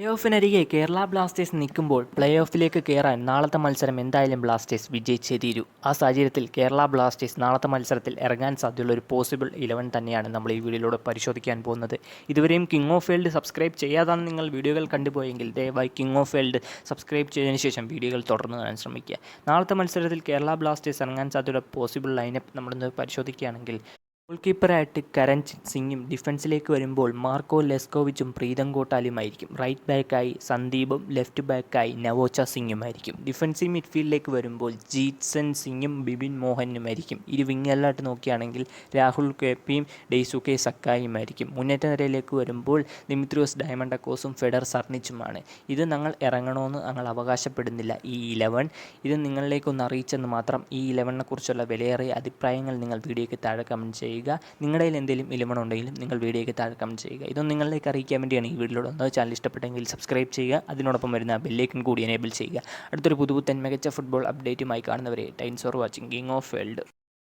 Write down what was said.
Play ഓഫിനരികെ Kerala Blasters നിൽക്കുമ്പോൾ play ഓഫിലേക്ക് കയറാൻ നാളത്തെ മത്സരം എന്തായാലും ബ്ലാസ്റ്റേഴ്സ് വിജയിച്ചേ തീരൂ. ആ സാഹചര്യത്തിൽ കേരള ബ്ലാസ്റ്റേഴ്സ് നാളത്തെ മത്സരത്തിൽ ഇറങ്ങാൻ സാധ്യതയുള്ള ഒരു പോസിബിൾ ഇലവൻ തന്നെയാണ് നമ്മൾ ഈ വീഡിയോയിലൂടെ പരിശോധിക്കാൻ പോകുന്നത്. ഇതുവരെയും കിങ് ഓഫ് ഫീൽഡ് സബ്സ്ക്രൈബ് ചെയ്യാതാണ് നിങ്ങൾ വീഡിയോകൾ കണ്ടുപോയെങ്കിൽ ദയവായി കിങ് ഓഫ് ഫീൽഡ് സബ്സ്ക്രൈബ് ചെയ്തതിന് ശേഷം വീഡിയോകൾ തുടർന്ന് കാണാൻ ശ്രമിക്കുക. നാളത്തെ മത്സരത്തിൽ കേരള ബ്ലാസ്റ്റേഴ്സ് ഇറങ്ങാൻ സാധ്യതയുള്ള പോസിബിൾ ലൈനപ്പ് നമ്മളിന്ന് പരിശോധിക്കുകയാണെങ്കിൽ ഗോൾ കീപ്പറായിട്ട് കരൺജിത് സിംഗും ഡിഫൻസിലേക്ക് വരുമ്പോൾ മാർക്കോ ലെസ്കോവിച്ചും പ്രീതം കോട്ടാലുമായിരിക്കും. റൈറ്റ് ബാക്കായി സന്ദീപും ലെഫ്റ്റ് ബാക്കായി നവോച്ച സിംഗുമായിരിക്കും. ഡിഫൻസീവ് മിഡ്ഫീൽഡിലേക്ക് വരുമ്പോൾ ജീത്സൻ സിംഗും ബിബിൻ മോഹനുമായിരിക്കും. ഇരു വിങ്ങലായിട്ട് നോക്കുകയാണെങ്കിൽ രാഹുൽ കേപ്പിയും കെ. സക്കായുമായിരിക്കും മുന്നേറ്റ നിരയിലേക്ക് വരുമ്പോൾ ദിമിത്രിയോസ് ഡയമണ്ടക്കോസും ഫെഡർ സർണിച്ചുമാണ്. ഇത് ഞങ്ങൾ ഇറങ്ങണമെന്ന് ഞങ്ങൾ അവകാശപ്പെടുന്നില്ല ഈ ഇലവൻ. ഇത് നിങ്ങളിലേക്കൊന്ന് അറിയിച്ചെന്ന് മാത്രം ഈ ഇലവനെ കുറിച്ചുള്ള വിലയേറിയ അഭിപ്രായങ്ങൾ നിങ്ങൾ വീഡിയോയ്ക്ക് താഴെ കമന്റ് ചെയ്യുക. നിങ്ങളുടെ കയ്യിൽ എന്തെങ്കിലും ഉണ്ടെങ്കിലും നിങ്ങൾ വീഡിയോയ്ക്ക് താഴെ കമന്റ് ചെയ്യുക. ഇതൊന്നും നിങ്ങളിലേക്ക് അറിയിക്കാൻ വേണ്ടിയാണ് ഈ വീഡിയോ വന്നത്. ചാനൽ ഇഷ്ടപ്പെട്ടെങ്കിൽ സബ്സ്ക്രൈബ് ചെയ്യുക. അതിനോടൊപ്പം വരുന്ന ബെല്ലേക്കൻ കൂടി എനേബിൾ ചെയ്യുക. അടുത്തൊരു പുതുപുത്തൻ മികച്ച ഫുട്ബോൾ അപ്ഡേറ്റുമായി കാണുന്നവരെ. Times for watching king of world